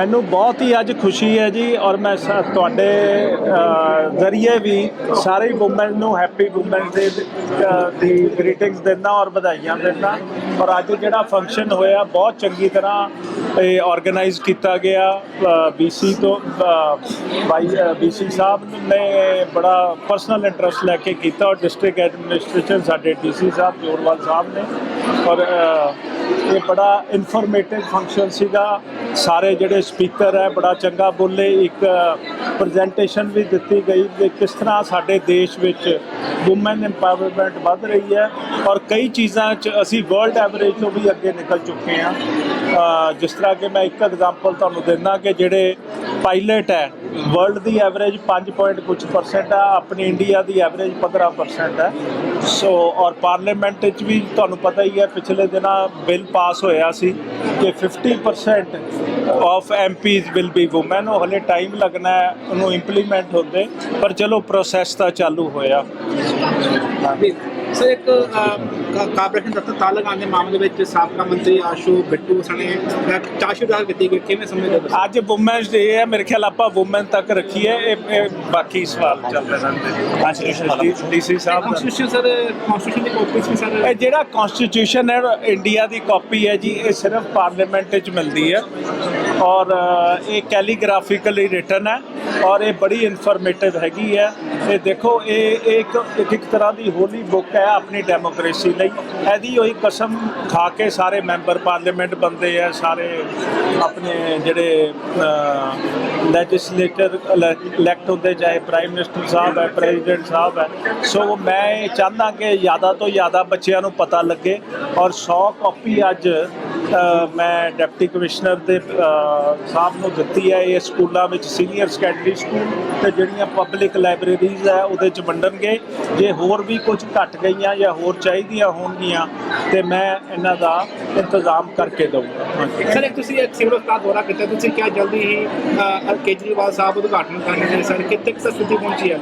ਮੈਨੂੰ ਬਹੁਤ ਹੀ ਅੱਜ ਖੁਸ਼ੀ ਹੈ ਜੀ ਔਰ ਮੈਂ ਤੁਹਾਡੇ ਜ਼ਰੀਏ ਵੀ ਸਾਰੇ ਵੂਮਨ ਨੂੰ ਹੈਪੀ ਵੂਮਨ ਡੇ ਦੀ ਗ੍ਰੀਟਿੰਗਸ ਦਿੰਦਾ ਔਰ ਵਧਾਈਆਂ ਦਿੰਦਾ। ਔਰ ਅੱਜ ਜਿਹੜਾ ਫੰਕਸ਼ਨ ਹੋਇਆ ਬਹੁਤ ਚੰਗੀ ਤਰ੍ਹਾਂ ਇਹ ਆਰਗੇਨਾਈਜ਼ ਕੀਤਾ ਗਿਆ। ਬੀਸੀ ਤੋਂ ਅ, ਬਾਈ ਬੀਸੀ ਸਾਹਿਬ ਨੇ ਬੜਾ ਪਰਸਨਲ ਇੰਟਰਸਟ ਲੈ ਕੇ ਕੀਤਾ ਔਰ ਡਿਸਟ੍ਰਿਕਟ ਐਡਮਿਨਿਸਟ੍ਰੇਸ਼ਨ ਸਾਡੇ ਡੀਸੀ ਸਾਹਿਬ ਜੋਰਵਾਲ ਸਾਹਿਬ ਨੇ। ਔਰ ਇਹ ਬੜਾ ਇਨਫੋਰਮੇਟਿਵ ਫੰਕਸ਼ਨ ਸੀਗਾ। ਸਾਰੇ ਜਿਹੜੇ ਸਪੀਕਰ ਹੈ, ਬੜਾ ਚੰਗਾ ਬੋਲੇ, ਇੱਕ ਪ੍ਰੈਜੈਂਟੇਸ਼ਨ ਵੀ ਦਿੱਤੀ ਗਈ ਕਿ ਕਿਸ ਤਰ੍ਹਾਂ ਸਾਡੇ ਦੇਸ਼ ਵਿੱਚ ਔਮਨ ਐਮਪਾਵਰਮੈਂਟ ਵੱਧ ਰਹੀ ਹੈ ਔਰ ਕਈ ਚੀਜ਼ਾਂ 'ਚ ਅਸੀਂ ਵਰਲਡ ਐਵਰੇਜ ਤੋਂ ਵੀ ਅੱਗੇ ਨਿਕਲ ਚੁੱਕੇ ਹਾਂ। ਜਿਸ ਤਰ੍ਹਾਂ ਕਿ ਮੈਂ ਇੱਕ ਐਗਜ਼ਾਮਪਲ ਤੁਹਾਨੂੰ ਦਿੰਦਾ ਕਿ ਜਿਹੜੇ ਪਾਇਲਟ ਹੈ। ਵਰਲਡ ਦੀ ਐਵਰੇਜ 5 ਪੁਆਇੰਟ ਕੁਝ ਪਰਸੈਂਟ ਆ। ਆਪਣੀ ਇੰਡੀਆ ਦੀ ਐਵਰੇਜ 15% ਹੈ। ਸੋ ਔਰ ਪਾਰਲੀਮੈਂਟ ਵਿੱਚ ਵੀ ਤੁਹਾਨੂੰ ਪਤਾ ਹੀ ਹੈ, ਪਿਛਲੇ ਦਿਨਾਂ ਬਿੱਲ ਪਾਸ ਹੋਇਆ ਸੀ ਕਿ 50% of MPs will be woman ਉਹ ਹਲੇ ਟਾਈਮ ਲੱਗਣਾ ਹੈ, ਉਹਨੂੰ ਇੰਪਲੀਮੈਂਟ ਹੁੰਦੇ। ਪਰ ਚਲੋ ਪ੍ਰੋਸੈਸ ਤਾਂ ਚਾਲੂ ਹੋਇਆ। ਸਰ ਇੱਕ ਕਾਰਪੋਰੇਸ਼ਨ ਦਫ਼ਤਰ ਤਾਲਾ ਲਗਾਉਣ ਦੇ ਮਾਮਲੇ ਵਿੱਚ ਸਾਬਕਾ ਮੰਤਰੀ ਆਸ਼ੂ ਬਿੱਟੂ ਸਣੇ ਚਾਸ਼ੂ ਦਾਖਲ ਕੀਤੀ ਗਈ ਕਿਵੇਂ ਸਮਝਦੇ ਹੋ ਅੱਜ ਔਮਨਸ ਡੇ ਹੈ ਮੇਰੇ ਖਿਆਲ ਆਪਾਂ ਔਮਨ ਤੱਕ ਰੱਖੀ ਹੈ ਇਹ ਇਹ ਬਾਕੀ ਸਵਾਲ ਚੱਲਦੇ ਰਹਿੰਦੇ ਕਨਸਟੀਟਿਊਸ਼ਨ ਡੀਸੀ ਸਾਹਿਬ ਦਾ। ਕਨਸਟੀਟਿਊਸ਼ਨ ਸਰ ਕਨਸਟੀਟਿਊਸ਼ਨ ਦੀ ਕਾਪੀ ਸੀ ਸਰ? ਇਹ ਜਿਹੜਾ ਕਨਸਟੀਟਿਊਸ਼ਨ ਹੈ ਇੰਡੀਆ ਦੀ ਕਾਪੀ ਹੈ ਜੀ ਇਹ ਸਿਰਫ ਪਾਰਲੀਮੈਂਟ ਵਿੱਚ ਮਿਲਦੀ ਹੈ। ਔਰ ਇਹ ਕੈਲੀਗ੍ਰਾਫਿਕਲੀ ਰਿਟਨ ਹੈ ਔਰ ਇਹ ਬੜੀ ਇਨਫੋਰਮੇਟਿਵ ਹੈਗੀ ਹੈ। ਤੇ ਦੇਖੋ, ਇਹ ਇਹ ਇੱਕ ਇੱਕ ਤਰ੍ਹਾਂ ਦੀ ਹੋਲੀ ਬੁੱਕ ਹੈ ਆਪਣੀ ਡੈਮੋਕ੍ਰੇਸੀ ਲਈ। ਇਹਦੀ ਹੋਈ ਕਸਮ ਖਾ ਕੇ ਸਾਰੇ ਮੈਂਬਰ ਪਾਰਲੀਮੈਂਟ ਬੰਦੇ ਆ, ਸਾਰੇ ਆਪਣੇ ਜਿਹੜੇ ਲੈਜਿਸਲੇਟਰ ਇਲੈਕਟ ਹੁੰਦੇ, ਚਾਹੇ ਪ੍ਰਾਈਮ ਮਿਨਿਸਟਰ ਸਾਹਿਬ ਹੈ ਪ੍ਰੈਜ਼ੀਡੈਂਟ ਸਾਹਿਬ ਹੈ। ਸੋ ਮੈਂ ਇਹ ਚਾਹੁੰਦਾ ਕਿ ਜ਼ਿਆਦਾ ਤੋਂ ਜ਼ਿਆਦਾ ਬੱਚਿਆਂ ਨੂੰ ਪਤਾ ਲੱਗੇ ਔਰ 100 ਕਾਪੀ ਅੱਜ ਮੈਂ ਡਿਪਟੀ ਕਮਿਸ਼ਨਰ ਦੇ ਸਾਹਿਬ ਨੂੰ ਦਿੱਤੀ ਹੈ ਇਹ ਸਕੂਲਾਂ ਵਿੱਚ ਸੀਨੀਅਰ ਸੈਕੰਡਰੀ ਸਕੂਲ ਤੇ ਜਿਹੜੀਆਂ ਪਬਲਿਕ ਲਾਇਬ੍ਰੇਰੀਜ਼ ਹੈ ਉਹਦੇ ਚ ਵੰਡਣਗੇ। ਜੇ ਹੋਰ ਵੀ ਕੁਝ ਘਟ ਗਈਆਂ ਜਾਂ ਹੋਰ ਚਾਹੀਦੀਆਂ ਹੋਣਗੀਆਂ ਤੇ ਮੈਂ ਇਹਨਾਂ ਦਾ ਇੰਤਜ਼ਾਮ ਕਰਕੇ ਦਊਂਗਾ। ਹਾਂਜੀ। ਸਰ ਤੁਸੀਂ ਇੱਕ ਸਿਵਲ ਹਸਪਤਾਲ ਦੌਰਾ ਕੀਤਾ ਤੁਸੀਂ ਕਿਹਾ ਜਲਦੀ ਹੀ ਕੇਜਰੀਵਾਲ ਸਾਹਿਬ ਉਦਘਾਟਨ ਕਰਨਗੇ ਸਰ। ਕਿੱਥੇ ਤੱਕ ਸਥਿਤੀ ਪਹੁੰਚੀ ਹੈ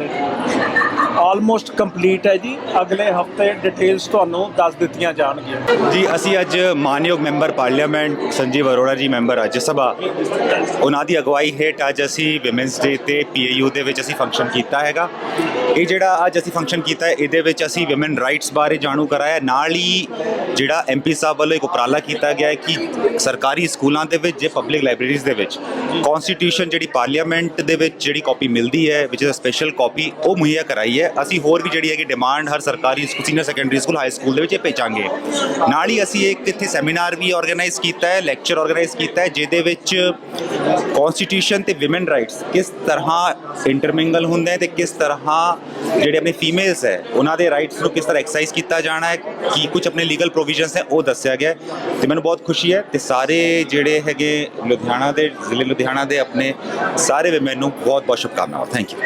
ਆਲਮੋਸਟ ਕੰਪਲੀਟ ਹੈ ਜੀ। ਅਗਲੇ ਹਫ਼ਤੇ ਡਿਟੇਲਸ ਤੁਹਾਨੂੰ ਦੱਸ ਦਿੱਤੀਆਂ ਜਾਣਗੀਆਂ। ਜੀ ਅਸੀਂ ਅੱਜ ਮਾਨਯੋਗ member parliament Sanjeev Arora ji member ਰਾਜ ਸਭਾ, ਉਹਨਾਂ ਦੀ ਅਗਵਾਈ ਹੇਠ ਅੱਜ ਅਸੀਂ ਵਿਮਨਸ ਡੇ ਤੇ ਪੀਏਯੂ ਦੇ ਵਿੱਚ ਅਸੀਂ ਫੰਕਸ਼ਨ ਕੀਤਾ ਹੈਗਾ। ਇਹ ਜਿਹੜਾ ਅੱਜ ਅਸੀਂ ਫੰਕਸ਼ਨ ਕੀਤਾ ਹੈ, ਇਹਦੇ ਵਿੱਚ ਅਸੀਂ ਵਿਮਨ ਰਾਈਟਸ ਬਾਰੇ ਜਾਣੂ ਕਰਾਇਆ ਨਾਲ ਹੀ ਜਿਹੜਾ ਐਮਪੀ ਸਾਹਿਬ ਵੱਲੋਂ ਇੱਕ ਉਪਰਾਲਾ ਕੀਤਾ ਗਿਆ ਹੈ ਕਿ ਸਰਕਾਰੀ ਸਕੂਲਾਂ ਦੇ ਵਿੱਚ ਜੇ ਪਬਲਿਕ ਲਾਇਬ੍ਰੇਰੀਜ਼ ਦੇ ਵਿੱਚ ਕਨਸਟੀਟਿਊਸ਼ਨ ਜਿਹੜੀ ਪਾਰਲੀਮੈਂਟ ਦੇ ਵਿੱਚ ਜਿਹੜੀ ਕਾਪੀ ਮਿਲਦੀ ਹੈ which is a special copy ਉਹ ਮੁਹੱਈਆ ਕਰਾਈ ਹੈ। ਅਸੀਂ ਹੋਰ ਵੀ ਜਿਹੜੀ ਹੈਗੀ ਡਿਮਾਂਡ ਹਰ ਸਰਕਾਰੀ senior secondary school high school ਦੇ ਵਿੱਚ ਇਹ ਭੇਜਾਂਗੇ। ਨਾਲ ਹੀ ਅਸੀਂ ਇੱਕ ਇੱਥੇ ਸੈਮੀਨਾਰ ਵੀ ਆਰਗੇਨਾਈਜ਼ ਕੀਤਾ ਹੈ ਲੈਕਚਰ ਆਰਗੇਨਾਈਜ਼ ਕੀਤਾ ਹੈ, ਜਿਹਦੇ ਵਿੱਚ ਕਨਸਟੀਟਿਊਸ਼ਨ ਤੇ ਔਮਨ ਰਾਈਟਸ ਕਿਸ ਤਰ੍ਹਾਂ ਇੰਟਰਮਿੰਗਲ ਹੁੰਦੇ ਹੈ ਤੇ ਕਿਸ ਤਰ੍ਹਾਂ ਜਿਹੜੇ ਆਪਣੇ ਫੀਮੇਲਸ ਹੈ, ਉਹਨਾਂ ਦੇ ਰਾਈਟਸ ਨੂੰ ਕਿਸ ਤਰ੍ਹਾਂ ਐਕਸਰਸਾਈਜ਼ ਕੀਤਾ ਜਾਣਾ ਹੈ, ਕੀ ਕੁਝ ਆਪਣੇ ਲੀਗਲ ਪ੍ਰੋਵੀਜ਼ਨਸ ਹੈ, ਉਹ ਦੱਸਿਆ ਗਿਆ ਹੈ। ਤੇ ਮੈਨੂੰ ਬਹੁਤ ਖੁਸ਼ੀ ਹੈ ਤੇ ਸਾਰੇ ਜਿਹੜੇ ਹੈਗੇ ਲੁਧਿਆਣਾ ਦੇ, ਜ਼ਿਲ੍ਹੇ ਲੁਧਿਆਣਾ ਦੇ ਆਪਣੇ ਸਾਰੇ ਵੀ ਨੂੰ ਬਹੁਤ ਬਹੁਤ ਸ਼ੁਭਕਾਮਨਾਵਾਂ। Thank you